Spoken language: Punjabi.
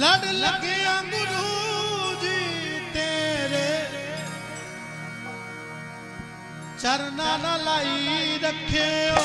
ਲੜ ਲੱਗਿਆ ਗੁਰੂ ਜੀ ਤੇਰੇ। ਚਰਨਾਂ ਨਾਲ ਲਾਈ ਰੱਖਿਓ।